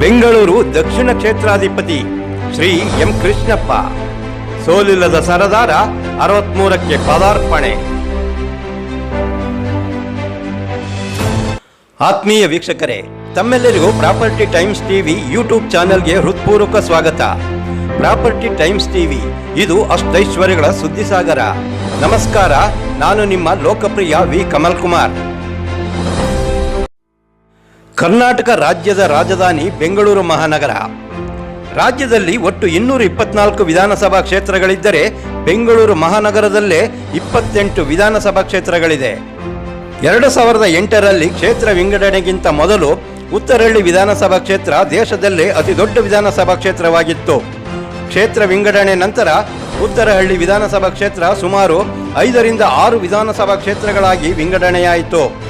ಬೆಂಗಳೂರು ದಕ್ಷಿಣ ಕ್ಷೇತ್ರಾಧಿಪತಿ ಶ್ರೀ ಎಂ ಕೃಷ್ಣಪ್ಪ. ಸೋಲಿಲ್ಲದ ಸರದಾರ ಅರವತ್ಮೂರಕ್ಕೆ ಪದಾರ್ಪಣೆ. ಆತ್ಮೀಯ ವೀಕ್ಷಕರೇ, ತಮ್ಮೆಲ್ಲರಿಗೂ ಪ್ರಾಪರ್ಟಿ ಟೈಮ್ಸ್ ಟಿವಿ ಯೂಟ್ಯೂಬ್ ಚಾನೆಲ್ಗೆ ಹೃತ್ಪೂರ್ವಕ ಸ್ವಾಗತ. ಪ್ರಾಪರ್ಟಿ ಟೈಮ್ಸ್ ಟಿವಿ, ಇದು ಅಷ್ಟೈಶ್ವರ್ಯಗಳ ಸುದ್ದಿಸಾಗರ. ನಮಸ್ಕಾರ, ನಾನು ನಿಮ್ಮ ಲೋಕಪ್ರಿಯ ವಿ. ಕಮಲ್ ಕುಮಾರ್ ಕರ್ನಾಟಕ ರಾಜ್ಯದ ರಾಜಧಾನಿ ಬೆಂಗಳೂರು ಮಹಾನಗರ. ರಾಜ್ಯದಲ್ಲಿ ಒಟ್ಟು ಇನ್ನೂರ ಇಪ್ಪತ್ನಾಲ್ಕು ವಿಧಾನಸಭಾ ಕ್ಷೇತ್ರಗಳಿದ್ದರೆ ಬೆಂಗಳೂರು ಮಹಾನಗರದಲ್ಲೇ ಇಪ್ಪತ್ತೆಂಟು ವಿಧಾನಸಭಾ ಕ್ಷೇತ್ರಗಳಿದೆ. ಎರಡು ಸಾವಿರದ ಎಂಟರಲ್ಲಿ ಕ್ಷೇತ್ರ ವಿಂಗಡಣೆಗಿಂತ ಮೊದಲು ಉತ್ತರಹಳ್ಳಿ ವಿಧಾನಸಭಾ ಕ್ಷೇತ್ರ ದೇಶದಲ್ಲೇ ಅತಿ ದೊಡ್ಡ ವಿಧಾನಸಭಾ ಕ್ಷೇತ್ರವಾಗಿತ್ತು. ಕ್ಷೇತ್ರ ವಿಂಗಡಣೆ ನಂತರ ಉತ್ತರಹಳ್ಳಿ ವಿಧಾನಸಭಾ ಕ್ಷೇತ್ರ ಸುಮಾರು ಐದರಿಂದ ಆರು ವಿಧಾನಸಭಾ ಕ್ಷೇತ್ರಗಳಾಗಿ ವಿಂಗಡಣೆಯಾಯಿತು.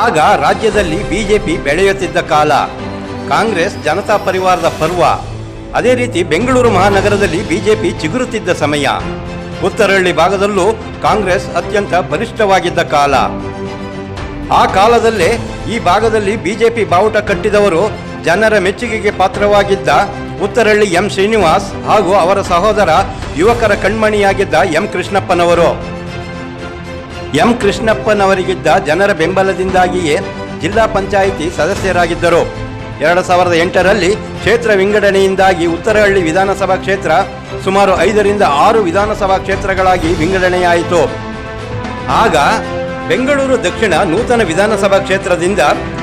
ಆಗ ರಾಜ್ಯದಲ್ಲಿ ಬಿಜೆಪಿ ಬೆಳೆಯುತ್ತಿದ್ದ ಕಾಲ. ಕಾಂಗ್ರೆಸ್ ಜನತಾ ಪರಿವಾರದ ಪರ್ವ. ಅದೇ ರೀತಿ ಬೆಂಗಳೂರು ಮಹಾನಗರದಲ್ಲಿ ಬಿಜೆಪಿ ಚಿಗುರುತ್ತಿದ್ದ ಸಮಯ. ಉತ್ತರಹಳ್ಳಿ ಭಾಗದಲ್ಲೂ ಕಾಂಗ್ರೆಸ್ ಅತ್ಯಂತ ಬಲಿಷ್ಠವಾಗಿದ್ದ ಕಾಲ. ಆ ಕಾಲದಲ್ಲೇ ಈ ಭಾಗದಲ್ಲಿ ಬಿಜೆಪಿ ಬಾವುಟ ಕಟ್ಟಿದವರು ಜನರ ಮೆಚ್ಚುಗೆಗೆ ಪಾತ್ರವಾಗಿದ್ದ ಉತ್ತರಹಳ್ಳಿ ಎಂ ಶ್ರೀನಿವಾಸ್ ಹಾಗೂ ಅವರ ಸಹೋದರ ಯುವಕರ ಕಣ್ಮಣಿಯಾಗಿದ್ದ ಎಂ ಕೃಷ್ಣಪ್ಪನವರು. ಎಂ ಕೃಷ್ಣಪ್ಪನವರಿಗಿದ್ದ ಜನರ ಬೆಂಬಲದಿಂದಾಗಿಯೇ ಜಿಲ್ಲಾ ಪಂಚಾಯಿತಿ ಸದಸ್ಯರಾಗಿದ್ದರು. ಎರಡು ಸಾವಿರದ ಎಂಟರಲ್ಲಿ ಕ್ಷೇತ್ರ ವಿಂಗಡಣೆಯಿಂದಾಗಿ ಉತ್ತರಹಳ್ಳಿ ವಿಧಾನಸಭಾ ಕ್ಷೇತ್ರ ಸುಮಾರು ಐದರಿಂದ ಆರು ವಿಧಾನಸಭಾ ಕ್ಷೇತ್ರಗಳಾಗಿ ವಿಂಗಡಣೆಯಾಯಿತು. ಆಗ ಬೆಂಗಳೂರು ದಕ್ಷಿಣ ನೂತನ ವಿಧಾನಸಭಾ ಕ್ಷೇತ್ರದಿಂದ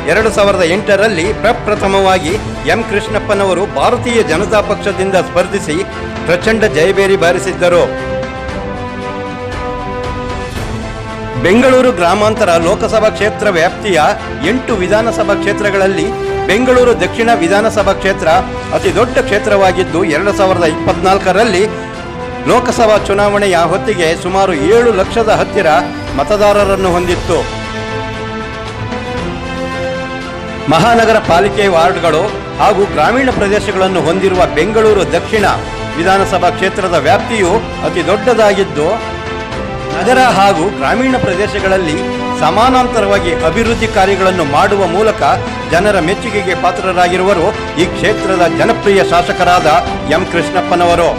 ಎರಡು ಸಾವಿರದ ಎಂಟರಲ್ಲಿ ಪ್ರಪ್ರಥಮವಾಗಿ ಎಂ ಕೃಷ್ಣಪ್ಪನವರು ಭಾರತೀಯ ಜನತಾ ಪಕ್ಷದಿಂದ ಸ್ಪರ್ಧಿಸಿ ಪ್ರಚಂಡ ಜಯಬೇರಿ ಬಾರಿಸಿದ್ದರು. ಬೆಂಗಳೂರು ಗ್ರಾಮಾಂತರ ಲೋಕಸಭಾ ಕ್ಷೇತ್ರ ವ್ಯಾಪ್ತಿಯ ಎಂಟು ವಿಧಾನಸಭಾ ಕ್ಷೇತ್ರಗಳಲ್ಲಿ ಬೆಂಗಳೂರು ದಕ್ಷಿಣ ವಿಧಾನಸಭಾ ಕ್ಷೇತ್ರ ಅತಿ ದೊಡ್ಡ ಕ್ಷೇತ್ರವಾಗಿದ್ದು ಎರಡು ಸಾವಿರದ ಇಪ್ಪತ್ನಾಲ್ಕರಲ್ಲಿ ಲೋಕಸಭಾ ಚುನಾವಣೆಯ ಹೊತ್ತಿಗೆ ಸುಮಾರು ಏಳು ಲಕ್ಷದ ಹತ್ತಿರ ಮತದಾರರನ್ನು ಹೊಂದಿತ್ತು. ಮಹಾನಗರ ಪಾಲಿಕೆ ವಾರ್ಡ್ಗಳು ಹಾಗೂ ಗ್ರಾಮೀಣ ಪ್ರದೇಶಗಳನ್ನು ಹೊಂದಿರುವ ಬೆಂಗಳೂರು ದಕ್ಷಿಣ ವಿಧಾನಸಭಾ ಕ್ಷೇತ್ರದ ವ್ಯಾಪ್ತಿಯು ಅತಿ ದೊಡ್ಡದಾಗಿದ್ದು ನಗರ ಹಾಗೂ ಗ್ರಾಮೀಣ ಪ್ರದೇಶಗಳಲ್ಲಿ ಸಮಾನಾಂತರವಾಗಿ ಅಭಿವೃದ್ಧಿ ಕಾರ್ಯಗಳನ್ನು ಮಾಡುವ ಮೂಲಕ ಜನರ ಮೆಚ್ಚುಗೆಗೆ ಪಾತ್ರರಾಗಿರುವರು ಈ ಕ್ಷೇತ್ರದ ಜನಪ್ರಿಯ ಶಾಸಕರಾದ ಎಂ ಕೃಷ್ಣಪ್ಪನವರು.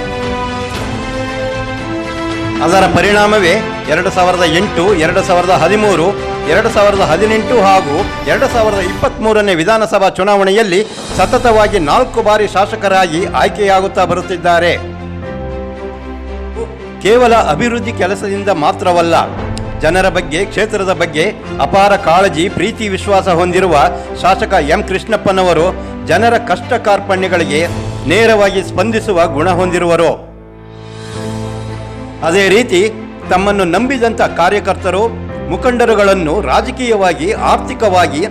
ಅದರ ಪರಿಣಾಮವೇ ಎರಡು ಸಾವಿರದ ಎಂಟು, ಎರಡು ಸಾವಿರದ ಹದಿಮೂರು, ಎರಡು ಸಾವಿರದ ಹದಿನೆಂಟು ಹಾಗೂ ಎರಡು ಸಾವಿರದ ಇಪ್ಪತ್ತ್ಮೂರನೇ ವಿಧಾನಸಭಾ ಚುನಾವಣೆಯಲ್ಲಿ ಸತತವಾಗಿ ನಾಲ್ಕು ಬಾರಿ ಶಾಸಕರಾಗಿ ಆಯ್ಕೆಯಾಗುತ್ತಾ ಬರುತ್ತಿದ್ದಾರೆ. ಕೇವಲ ಅಭಿವೃದ್ಧಿ ಕೆಲಸದಿಂದ ಮಾತ್ರವಲ್ಲ, ಜನರ ಬಗ್ಗೆ, ಕ್ಷೇತ್ರದ ಬಗ್ಗೆ ಅಪಾರ ಕಾಳಜಿ, ಪ್ರೀತಿ, ವಿಶ್ವಾಸ ಹೊಂದಿರುವ ಶಾಸಕ ಎಂ. ಕೃಷ್ಣಪ್ಪನವರು ಜನರ ಕಷ್ಟ ಕಾರ್ಪಣ್ಯಗಳಿಗೆ ನೇರವಾಗಿ ಸ್ಪಂದಿಸುವ ಗುಣ ಹೊಂದಿರುವರು. ಅದೇ ರೀತಿ ತಮ್ಮನ್ನು ನಂಬಿದಂಥ ಕಾರ್ಯಕರ್ತರು, ಮುಖಂಡರುಗಳನ್ನು ರಾಜಕೀಯವಾಗಿ, ಆರ್ಥಿಕವಾಗಿ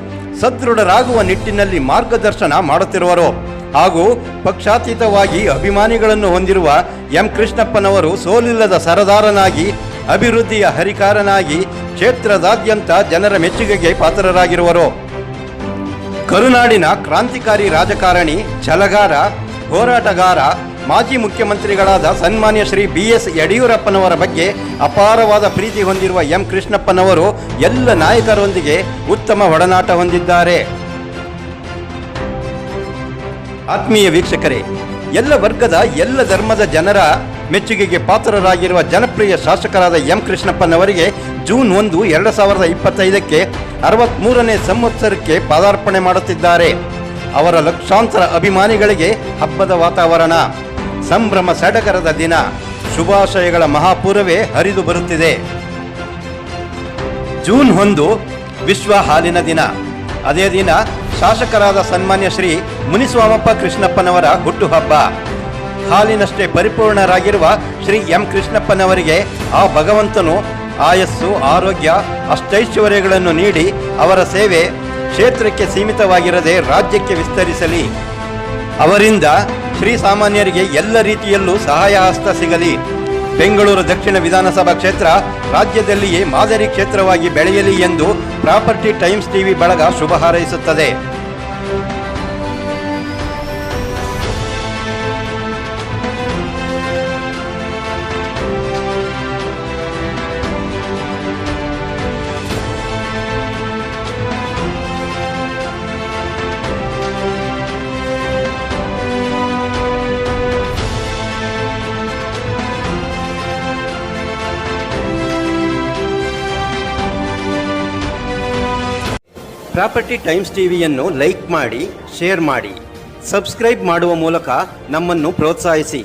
ಸದೃಢರಾಗುವ ನಿಟ್ಟಿನಲ್ಲಿ ಮಾರ್ಗದರ್ಶನ ಮಾಡುತ್ತಿರುವರು. ಹಾಗೂ ಪಕ್ಷಾತೀತವಾಗಿ ಅಭಿಮಾನಿಗಳನ್ನು ಹೊಂದಿರುವ ಎಂ ಕೃಷ್ಣಪ್ಪನವರು ಸೋಲಿಲ್ಲದ ಸರದಾರನಾಗಿ, ಅಭಿವೃದ್ಧಿಯ ಹರಿಕಾರನಾಗಿ ಕ್ಷೇತ್ರದಾದ್ಯಂತ ಜನರ ಮೆಚ್ಚುಗೆಗೆ ಪಾತ್ರರಾಗಿರುವರು. ಕರುನಾಡಿನ ಕ್ರಾಂತಿಕಾರಿ ರಾಜಕಾರಣಿ, ಛಲಗಾರ, ಹೋರಾಟಗಾರ, ಮಾಜಿ ಮುಖ್ಯಮಂತ್ರಿಗಳಾದ ಸನ್ಮಾನ್ಯ ಶ್ರೀ ಬಿ ಎಸ್ ಯಡಿಯೂರಪ್ಪನವರ ಬಗ್ಗೆ ಅಪಾರವಾದ ಪ್ರೀತಿ ಹೊಂದಿರುವ ಎಂ ಕೃಷ್ಣಪ್ಪನವರು ಎಲ್ಲ ನಾಯಕರೊಂದಿಗೆ ಉತ್ತಮ ಒಡನಾಟ ಹೊಂದಿದ್ದಾರೆ. ಆತ್ಮೀಯ ವೀಕ್ಷಕರೇ, ಎಲ್ಲ ವರ್ಗದ ಎಲ್ಲ ಧರ್ಮದ ಜನರ ಮೆಚ್ಚುಗೆಗೆ ಪಾತ್ರರಾಗಿರುವ ಜನಪ್ರಿಯ ಶಾಸಕರಾದ ಎಂ ಕೃಷ್ಣಪ್ಪನವರಿಗೆ ಜೂನ್ ಒಂದು, ಎರಡು ಸಾವಿರದ ಇಪ್ಪತ್ತೈದಕ್ಕೆ ಅರವತ್ಮೂರನೇ ಸಂವತ್ಸರಕ್ಕೆ ಪಾದಾರ್ಪಣೆ ಮಾಡುತ್ತಿದ್ದಾರೆ. ಅವರ ಲಕ್ಷಾಂತರ ಅಭಿಮಾನಿಗಳಿಗೆ ಹಬ್ಬದ ವಾತಾವರಣ, ಸಂಭ್ರಮ ಸಡಗರದ ದಿನ, ಶುಭಾಶಯಗಳ ಮಹಾಪೂರವೇ ಹರಿದು ಬರುತ್ತಿದೆ. ಜೂನ್ ಒಂದು, ವಿಶ್ವ ಹಾಲಿನ ದಿನ. ಅದೇ ದಿನ ಶಾಸಕರಾದ ಸನ್ಮಾನ್ಯ ಶ್ರೀ ಮುನಿಸ್ವಾಮಪ್ಪ ಕೃಷ್ಣಪ್ಪನವರ ಹುಟ್ಟುಹಬ್ಬ. ಹಾಲಿನಷ್ಟೇ ಪರಿಪೂರ್ಣರಾಗಿರುವ ಶ್ರೀ ಎಂ ಕೃಷ್ಣಪ್ಪನವರಿಗೆ ಆ ಭಗವಂತನು ಆಯಸ್ಸು, ಆರೋಗ್ಯ, ಅಷ್ಟೈಶ್ವರ್ಯಗಳನ್ನು ನೀಡಿ ಅವರ ಸೇವೆ ಕ್ಷೇತ್ರಕ್ಕೆ ಸೀಮಿತವಾಗಿರದೆ ರಾಜ್ಯಕ್ಕೆ ವಿಸ್ತರಿಸಲಿ. ಅವರಿಂದ ಶ್ರೀ ಸಾಮಾನ್ಯರಿಗೆ ಎಲ್ಲ ರೀತಿಯಲ್ಲೂ ಸಹಾಯ ಹಸ್ತ ಸಿಗಲಿ. ಬೆಂಗಳೂರು ದಕ್ಷಿಣ ವಿಧಾನಸಭಾ ಕ್ಷೇತ್ರ ರಾಜ್ಯದಲ್ಲಿಯೇ ಮಾದರಿ ಕ್ಷೇತ್ರವಾಗಿ ಬೆಳೆಯಲಿ ಎಂದು ಪ್ರಾಪರ್ಟಿ ಟೈಮ್ಸ್ ಟಿವಿ ಬಳಗ ಶುಭ ಹಾರೈಸುತ್ತದೆ. ಪ್ರಾಪರ್ಟಿ ಟೈಮ್ಸ್ ಟಿವಿಯನ್ನು ಲೈಕ್ ಮಾಡಿ, ಶೇರ್ ಮಾಡಿ, ಸಬ್ಸ್ಕ್ರೈಬ್ ಮಾಡುವ ಮೂಲಕ ನಮ್ಮನ್ನು ಪ್ರೋತ್ಸಾಹಿಸಿ.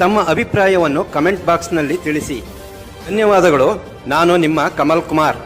ತಮ್ಮ ಅಭಿಪ್ರಾಯವನ್ನು ಕಮೆಂಟ್ ಬಾಕ್ಸ್ನಲ್ಲಿ ತಿಳಿಸಿ. ಧನ್ಯವಾದಗಳು. ನಾನು ನಿಮ್ಮ ಕಮಲ್ ಕುಮಾರ್.